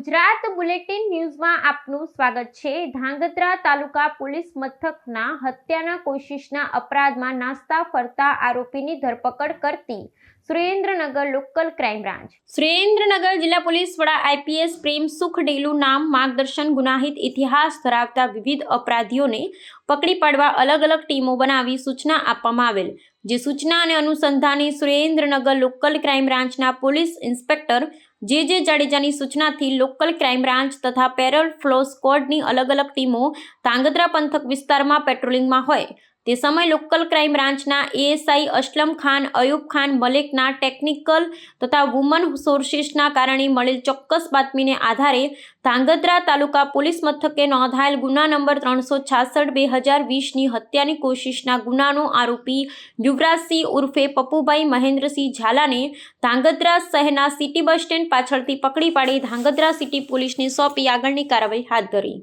Gujarat bulletin ન્યૂઝમાં આપનું સ્વાગત છે. ધાંગધ્રા તાલુકા પોલીસ મથકના હત્યાના કોશિશના અપરાધમાં નાસ્તા ફરતા આરોપીની ધરપકડ કરતી Surendranagar local crime branch. Surendranagar જિલ્લા પોલીસ વડા આઈપીએસ પ્રેમ સુખ ડેલુ નામ, માર્ગદર્શન, ગુનાહિત ઇતિહાસ ધરાવતા વિવિધ અપરાધીઓને પકડી પાડવા અલગ અલગ ટીમો બનાવી સૂચના આપવામાં આવેલ. જે સૂચના અને અનુસંધાને સુરેન્દ્રનગર લોકલ ક્રાઇમ બ્રાન્ચના પોલીસ ઇન્સ્પેક્ટર જે જે જાડેજાની સૂચનાથી લોકલ ક્રાઇમ બ્રાન્ચ તથા પેરલ ફ્લો સ્ક્વોડની અલગ અલગ ટીમો ધાંગધ્રા પંથક વિસ્તારમાં પેટ્રોલિંગમાં હોય. તે સમય લોકલ ક્રાઇમ બ્રાન્ચના એએસઆઈ અસલમ ખાન, અયુબ ખાન, મલેકના ટેકનિકલ તથા વુમન સોર્સિસના કારણે મળેલ ચોક્કસ બાતમીને આધારે ધાંગધ્રા તાલુકા પોલીસ મથકે નોંધાયેલ ગુના નંબર ત્રણસો છાસઠ બે હજાર વીસની હત્યાની કોશિશના ગુનાનો આરોપી યુવરાજસિંહ ઉર્ફે પપ્પુભાઈ મહેન્દ્રસિંહ ઝાલાને ધાંગધ્રા શહેરના સિટી બસ સ્ટેન્ડ પાછળથી પકડી પાડી ધાંગધ્રા સિટી પોલીસને સોંપી આગળની કાર્યવાહી હાથ ધરી.